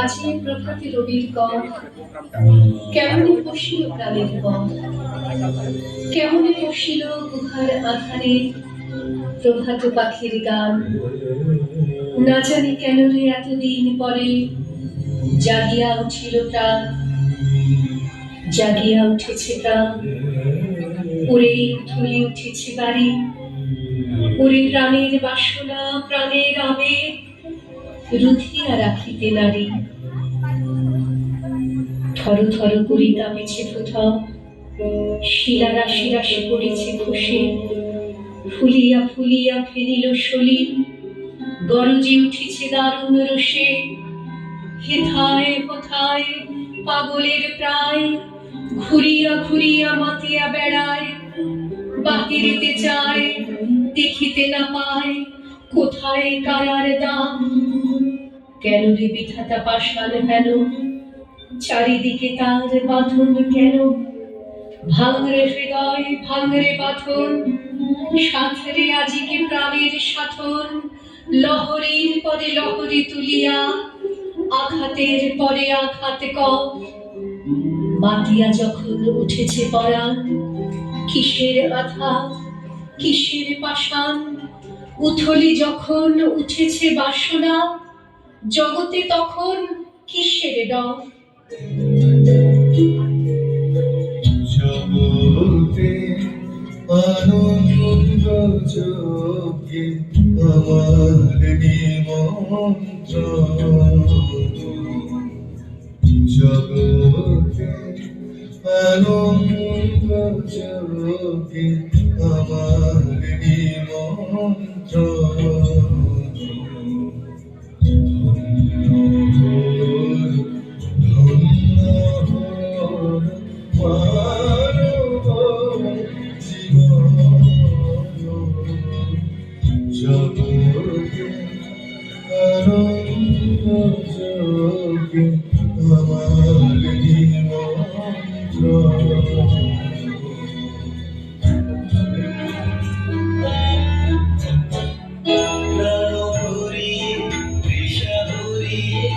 আছে প্রভাতে রবির কম কেমন পশিল প্রাণের গম কেমনে পশিল গুহার আধারে? প্রভাত পাখির গান। না জানি কেন রে এতদিন পরে জাগিয়া উঠিল প্রাণ। জাগিয়া উঠেছে তা উড়ে ধুয়ে উঠেছে বাড়ি উড়ে প্রাণের বাসনা, প্রাণের আবেগ, রুধিয়া রাখিতে থর থর করি প্রথম শিলা রাশি রাশি পড়েছে খুশি ফুলিয়া ফুলিয়া ফেরিল সলি গরজে উঠেছে দারুণ রসে। হেথায় কোথায় পাগলের প্রায়, ঘুরিয়া ঘুরিয়া মাতিয়া বেড়ায় বাহিরিতে চায় দেখিতে না পায় কোথায় কারার দাম। কেন রে বিধাতা পাষাণ হেন চারিদিকে তার বাঁধন কেন? ভাঙরে হৃদয়, ভাঙরে পাথর সাথরে আজিকে প্রাণের সাথন। লহরীর পরে লহরী তুলিয়া, আঘাতের পরে আঘাত কম। মাতিয়া যখন উঠেছে পরাণ কিসের আঘাত কিসের পাষাণ? উথলি যখন উঠেছে বাসনা জগতে তখন কিসের ডর জগতে আনন্দ যোগে আমার নিমন্ত্রণ।